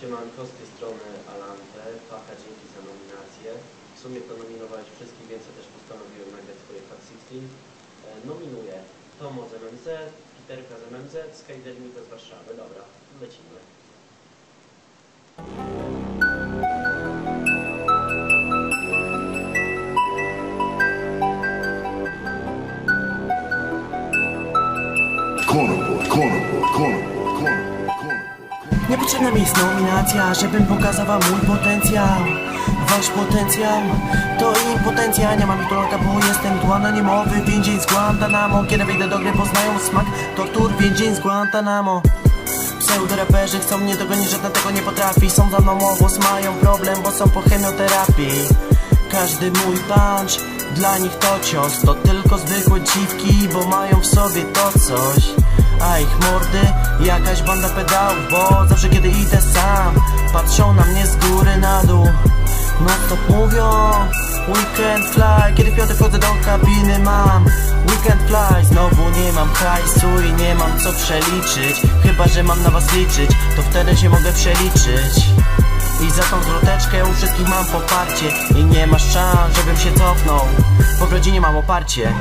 Siemanko, z tej strony Alante, Pacha, dzięki za nominację. W sumie to nominowałeś wszystkich, więc ja też postanowiłem nagrać swoje Hot 16. E, nominuję Tomo z MMZ, Piterka z MMZ, z Warszawy. Dobra, lecimy. Cornerboy, cornerboy, cornerboy, cornerboy, cornerboy. Niepotrzebna mi jest nominacja, żebym pokazał mój potencjał. Wasz potencjał to impotencja Nie mam tulaka, bo jestem tu anonimowy Więzień z Guantanamo Kiedy wyjdę do gry poznają smak Tortur. Więzień z Guantanamo. Pseudoraperzy chcą mnie dogonić, żaden tego nie potrafi. Są za mną o głos, mają problem, bo są po chemioterapii. Każdy mój punch, dla nich to cios. To tylko zwykłe dziwki, bo mają w sobie to coś A ich mordy, jakaś banda pedałów Bo zawsze kiedy idę sam Patrzą na mnie z góry na dół. No stop mówią Weekend fly, kiedy piątek wchodzę do kabiny mam Weekend fly, znowu nie mam hajsu i nie mam co przeliczyć Chyba, że mam na was liczyć, to wtedy się mogę przeliczyć. I za tą zwroteczkę u wszystkich mam poparcie I nie masz szans, żebym się cofnął. Bo w rodzinie mam oparcie